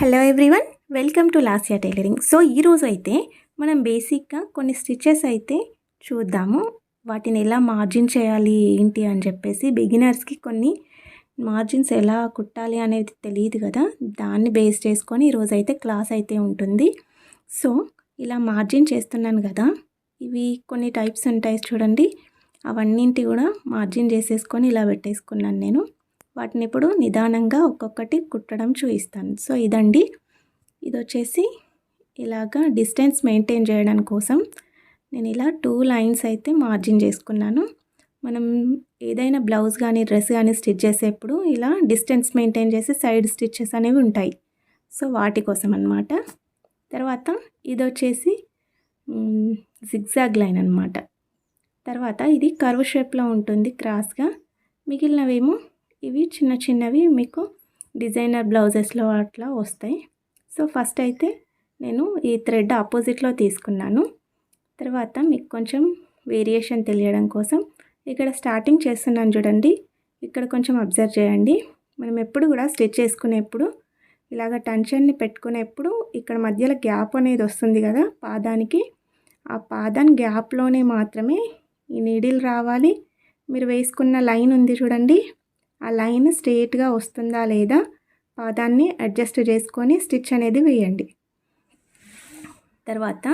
Hello everyone welcome to Lasya tailoring so ఈరోజు అయితే మనం బేసిక్గా కొన్ని స్టిచెస్ అయితే చూద్దాము. వాటిని ఎలా మార్జిన్ చేయాలి ఏంటి అని చెప్పేసి బిగినర్స్కి కొన్ని మార్జిన్స్ ఎలా కుట్టాలి అనేది తెలియదు కదా. దాన్ని బేస్ చేసుకొని ఈరోజు అయితే క్లాస్ అయితే ఉంటుంది. సో ఇలా మార్జిన్ చేస్తున్నాను కదా. ఇవి కొన్ని టైప్స్ ఉంటాయి చూడండి. అవన్నింటి కూడా మార్జిన్ చేసేసుకొని ఇలా పెట్టేసుకున్నాను నేను. వాటిని ఇప్పుడు నిదానంగా ఒక్కొక్కటి కుట్టడం చూపిస్తాను. సో ఇదండి. ఇది వచ్చేసి ఇలాగా డిస్టెన్స్ మెయింటైన్ చేయడం కోసం నేను ఇలా టూ లైన్స్ అయితే మార్జిన్ చేసుకున్నాను. మనం ఏదైనా బ్లౌజ్ కానీ డ్రెస్ కానీ స్టిచ్ చేసేప్పుడు ఇలా డిస్టెన్స్ మెయింటైన్ చేసి సైడ్ స్టిచ్చెస్ అనేవి ఉంటాయి. సో వాటి కోసం అనమాట తర్వాత ఇది వచ్చేసి జిగ్జాగ్ లైన్ అనమాట తర్వాత ఇది కర్వ్ షేప్లో ఉంటుంది క్రాస్గా. మిగిలినవేమో ఇవి చిన్న చిన్నవి మీకు డిజైనర్ బ్లౌజెస్లో అట్లా వస్తాయి. సో ఫస్ట్ అయితే నేను ఈ థ్రెడ్ ఆపోజిట్లో తీసుకున్నాను. తర్వాత మీకు కొంచెం వేరియేషన్ తెలియడం కోసం ఇక్కడ స్టార్టింగ్ చేస్తున్నాను చూడండి. ఇక్కడ కొంచెం అబ్జర్వ్ చేయండి. మనం ఎప్పుడు కూడా స్టిచ్ చేసుకునేప్పుడు ఇలాగ టెన్షన్ని పెట్టుకునేప్పుడు ఇక్కడ మధ్యలో గ్యాప్ అనేది వస్తుంది కదా పాదానికి. ఆ పాదాన్ గ్యాప్లోనే మాత్రమే ఈ నీడిల్ రావాలి. మీరు వేసుకున్న లైన్ ఉంది చూడండి. ఆ లైన్ స్ట్రేట్గా వస్తుందా లేదా పాదాన్ని అడ్జస్ట్ చేసుకొని స్టిచ్ అనేది వేయండి. తర్వాత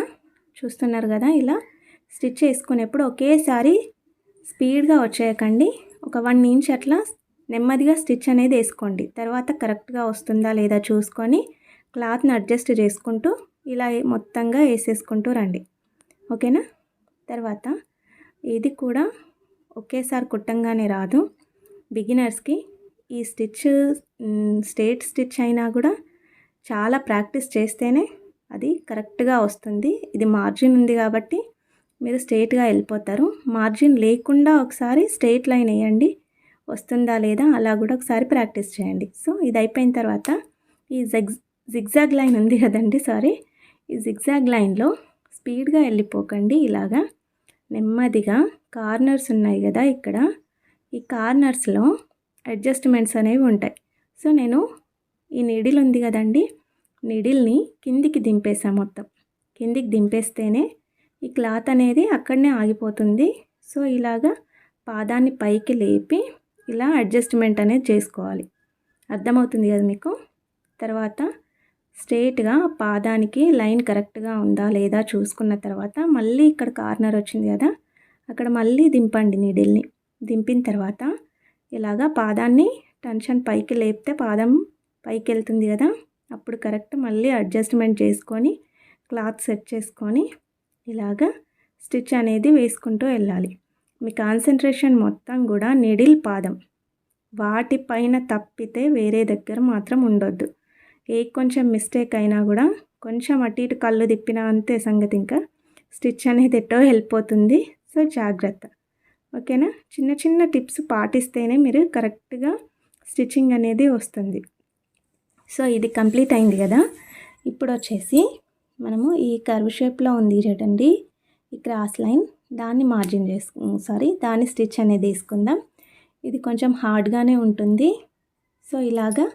చూస్తున్నారు కదా ఇలా స్టిచ్ చేసుకునేప్పుడు ఒకేసారి స్పీడ్గా వచ్చేయకండి. ఒక వన్ ఇంచ్ అట్లా నెమ్మదిగా స్టిచ్ అనేది వేసుకోండి. తర్వాత కరెక్ట్గా వస్తుందా లేదా చూసుకొని క్లాత్ని అడ్జస్ట్ చేసుకుంటూ ఇలా మొత్తంగా వేసేసుకుంటూ రండి. ఓకేనా? తర్వాత ఇది కూడా ఒకేసారి కుట్టంగానే రాదు. బిగినర్స్కి ఈ స్టిచ్ స్టేట్ స్టిచ్ అయినా కూడా చాలా ప్రాక్టీస్ చేస్తేనే అది కరెక్ట్గా వస్తుంది. ఇది మార్జిన్ ఉంది కాబట్టి మీరు స్ట్రేట్గా వెళ్ళిపోతారు. మార్జిన్ లేకుండా ఒకసారి స్ట్రేట్ లైన్ వేయండి. వస్తుందా లేదా అలా కూడా ఒకసారి ప్రాక్టీస్ చేయండి. సో ఇది అయిపోయిన తర్వాత ఈ జగ్ జిగ్జాగ్ లైన్ ఉంది కదండి సారీ. ఈ జిగ్జాగ్ లైన్లో స్పీడ్గా వెళ్ళిపోకండి ఇలాగా. నెమ్మదిగా కార్నర్స్ ఉన్నాయి కదా ఇక్కడ. ఈ కార్నర్స్లో అడ్జస్ట్మెంట్స్ అనేవి ఉంటాయి. సో నేను ఈ నిడిల్ ఉంది కదండి నిడిల్ని కిందికి దింపేసా మొత్తం. కిందికి దింపేస్తేనే ఈ క్లాత్ అనేది అక్కడనే ఆగిపోతుంది. సో ఇలాగా పాదాన్ని పైకి లేపి ఇలా అడ్జస్ట్మెంట్ అనేది చేసుకోవాలి. అర్థమవుతుంది కదా మీకు? తర్వాత స్ట్రేట్గా పాదానికి లైన్ కరెక్ట్గా ఉందా లేదా చూసుకున్న తర్వాత మళ్ళీ ఇక్కడ కార్నర్ వచ్చింది కదా అక్కడ మళ్ళీ దింపండి నీడిల్ని. దింపిన తర్వాత ఇలాగా పాదాన్ని టెన్షన్ పైకి లేపితే పాదం పైకి వెళ్తుంది కదా అప్పుడు కరెక్ట్ మళ్ళీ అడ్జస్ట్మెంట్ చేసుకొని క్లాత్ సెట్ చేసుకొని ఇలాగా స్టిచ్ అనేది వేసుకుంటూ వెళ్ళాలి. మీ కాన్సన్ట్రేషన్ మొత్తం కూడా నిడిల్ పాదం. వాటిపైన తప్పితే వేరే దగ్గర మాత్రం ఉండొద్దు. ఏ కొంచెం మిస్టేక్ అయినా కూడా కొంచెం అటు ఇటు కళ్ళు తిప్పినా అంతే సంగతి ఇంకా. స్టిచ్ అనేది ఎట్టో వెళ్ళిపోతుంది. సో జాగ్రత్త. ఓకేనా? చిన్న చిన్న టిప్స్ పాటిస్తేనే మీరు కరెక్ట్గా స్టిచ్చింగ్ అనేది వస్తుంది. సో ఇది కంప్లీట్ అయింది కదా? ఇప్పుడు వచ్చేసి మనము ఈ కర్వ్ షేప్లో ఉంది చూడండి. ఈ క్రాస్ లైన్ దాన్ని మార్జిన్ చేసుకు సారీ దాన్ని స్టిచ్ అనేది తీసుకుందాం. ఇది కొంచెం హార్డ్గానే ఉంటుంది. సో ఇలాగా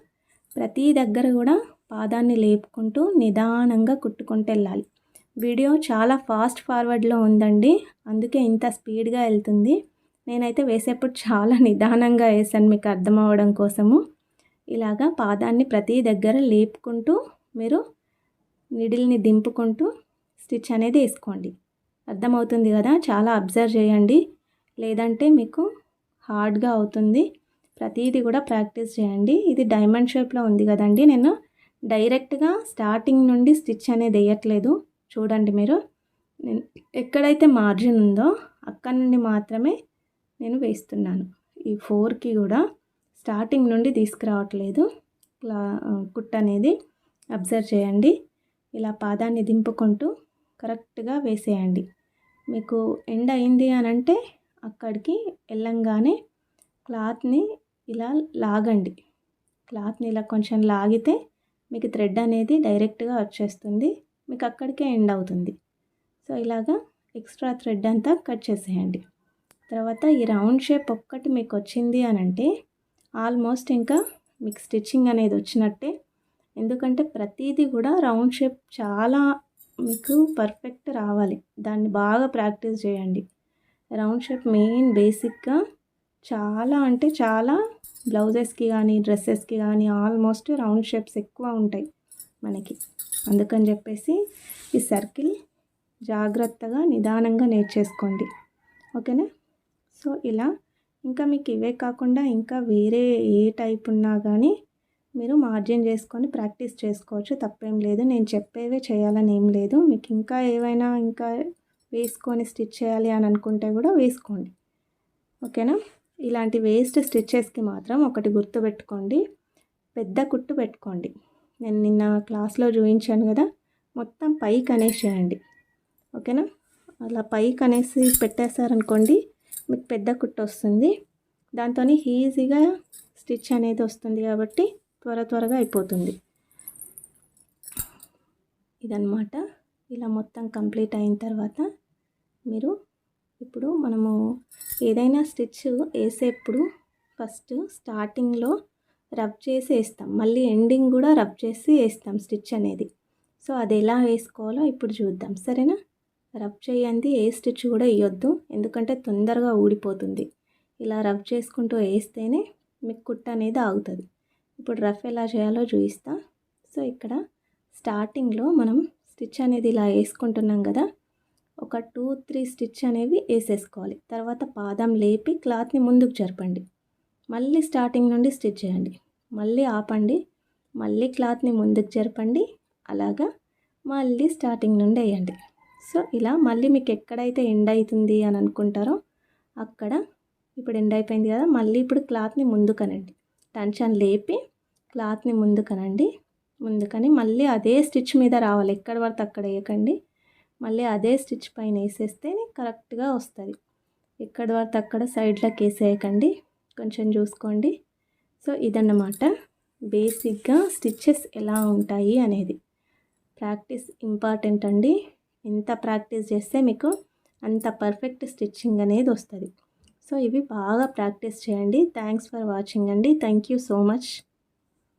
ప్రతి దగ్గర కూడా పాదాన్ని లేపుకుంటూ నిదానంగా కుట్టుకుంటూ వెళ్ళాలి. వీడియో చాలా ఫాస్ట్ ఫార్వర్డ్లో ఉందండి. అందుకే ఇంత స్పీడ్గా వెళ్తుంది. నేనైతే వేసేప్పుడు చాలా నిదానంగా వేసాను మీకు అర్థం అవ్వడం కోసము. ఇలాగా పాదాన్ని ప్రతి దగ్గర లేపుకుంటూ మీరు నిడిల్ని దింపుకుంటూ స్టిచ్ అనేది వేసుకోండి. అర్థమవుతుంది కదా? చాలా అబ్జర్వ్ చేయండి. లేదంటే మీకు హార్డ్గా అవుతుంది. ప్రతిదీ కూడా ప్రాక్టీస్ చేయండి. ఇది డైమండ్ షేప్లో ఉంది కదండి. నేను డైరెక్ట్గా స్టార్టింగ్ నుండి స్టిచ్ అనేది వేయట్లేదు. చూడండి మీరు. నేను ఎక్కడైతే మార్జిన్ ఉందో అక్కడ నుండి మాత్రమే నేను వేస్తున్నాను. ఈ ఫోర్కి కూడా స్టార్టింగ్ నుండి తీసుకురావట్లేదు. క్లా కుట్ అనేది అబ్జర్వ్ చేయండి. ఇలా పాదాన్ని దింపుకుంటూ కరెక్ట్గా వేసేయండి. మీకు ఎండ్ అయింది అని అంటే అక్కడికి వెళ్ళంగానే క్లాత్ని ఇలా లాగండి. క్లాత్ని ఇలా కొంచెం లాగితే మీకు థ్రెడ్ అనేది డైరెక్ట్గా వచ్చేస్తుంది. మీకు అక్కడికే ఎండ్ అవుతుంది. సో ఇలాగా ఎక్స్ట్రా థ్రెడ్ అంతా కట్ చేసేయండి. తర్వాత ఈ రౌండ్ షేప్ ఒక్కటి మీకు వచ్చింది అని అంటే ఆల్మోస్ట్ ఇంకా మీకు స్టిచ్చింగ్ అనేది వచ్చినట్టే. ఎందుకంటే ప్రతిదీ కూడా రౌండ్ షేప్ చాలా మీకు పర్ఫెక్ట్ రావాలి. దాన్ని బాగా ప్రాక్టీస్ చేయండి. రౌండ్ షేప్ మెయిన్ బేసిక్గా చాలా అంటే చాలా బ్లౌజెస్కి కానీ డ్రెస్సెస్కి కానీ ఆల్మోస్ట్ రౌండ్ షేప్స్ ఎక్కువ ఉంటాయి. మనకి. అందుకని చెప్పేసి ఈ సర్కిల్ జాగ్రత్తగా నిదానంగా నేర్చేసుకోండి. ఓకేనా? సో ఇలా ఇంకా మీకు ఇవే కాకుండా ఇంకా వేరే ఏ టైప్ ఉన్నా కానీ మీరు మార్జిన్ చేసుకొని ప్రాక్టీస్ చేసుకోవచ్చు. తప్పేం లేదు. నేను చెప్పేవే చేయాలని ఏం లేదు. మీకు ఇంకా ఏవైనా ఇంకా వేసుకొని స్టిచ్ చేయాలి అని అనుకుంటే కూడా వేసుకోండి. ఓకేనా? ఇలాంటి వేస్ట్ స్టిచ్చెస్కి మాత్రం ఒకటి గుర్తుపెట్టుకోండి. పెద్ద కుట్టు పెట్టుకోండి. నేను నిన్న క్లాస్లో చూపించాను కదా మొత్తం పైకి అనేసేయండి ఓకేనా? అలా పైకి అనేసి పెట్టేశారనుకోండి మీకు పెద్ద కుట్టు వస్తుంది. దాంతో ఈజీగా స్టిచ్ అనేది వస్తుంది కాబట్టి త్వర త్వరగా అయిపోతుంది. ఇదన్నమాట. ఇలా మొత్తం కంప్లీట్ అయిన తర్వాత మీరు ఇప్పుడు మనము ఏదైనా స్టిచ్ వేసేప్పుడు ఫస్ట్ స్టార్టింగ్లో రబ్ చేసి వేస్తాం. మళ్ళీ ఎండింగ్ కూడా రబ్ చేసి వేస్తాం స్టిచ్ అనేది. సో అది ఎలా వేసుకోవాలో ఇప్పుడు చూద్దాం. సరేనా? రబ్ చేయండి ఏ స్టిచ్ కూడా వేయొద్దు. ఎందుకంటే తొందరగా ఊడిపోతుంది. ఇలా రబ్ చేసుకుంటూ వేస్తేనే మీకు కుట్ట అనేది ఆగుతుంది. ఇప్పుడు రఫ్ ఎలా చేయాలో చూపిస్తా. సో ఇక్కడ స్టార్టింగ్లో మనం స్టిచ్ అనేది ఇలా వేసుకుంటున్నాం కదా. ఒక టూ త్రీ స్టిచ్ అనేవి వేసేసుకోవాలి. తర్వాత పాదం లేపి క్లాత్ని ముందుకు జరపండి. మళ్ళీ స్టార్టింగ్ నుండి స్టిచ్ చేయండి. మళ్ళీ ఆపండి. మళ్ళీ క్లాత్ని ముందుకు జరపండి. అలాగా మళ్ళీ స్టార్టింగ్ నుండి వేయండి. సో ఇలా మళ్ళీ మీకు ఎక్కడైతే ఎండ్ అవుతుంది అని అనుకుంటారో అక్కడ ఇప్పుడు ఎండ్ అయిపోయింది కదా మళ్ళీ ఇప్పుడు క్లాత్ని ముందుకనండి టెన్షన్ లేపి క్లాత్ని ముందుకనండి ముందుకని మళ్ళీ అదే స్టిచ్ మీద రావాలి. ఎక్కడ పడితే అక్కడ వేయకండి. మళ్ళీ అదే స్టిచ్ పైన వేసేస్తే కరెక్ట్గా వస్తుంది. ఎక్కడ పడితే అక్కడ సైడ్లోకి వేసేయకండి. కొంచెం చూసుకోండి. సో ఇదన్నమాట బేసిక్గా స్టిచ్చెస్ ఎలా ఉంటాయి అనేది. ప్రాక్టీస్ ఇంపార్టెంట్ అండి. ఎంత ప్రాక్టీస్ చేస్తే మీకు అంత పర్ఫెక్ట్ స్టిచ్చింగ్ అనేది వస్తుంది. సో ఇవి బాగా ప్రాక్టీస్ చేయండి. థ్యాంక్స్ ఫర్ వాచింగ్ అండి. Thank you so much.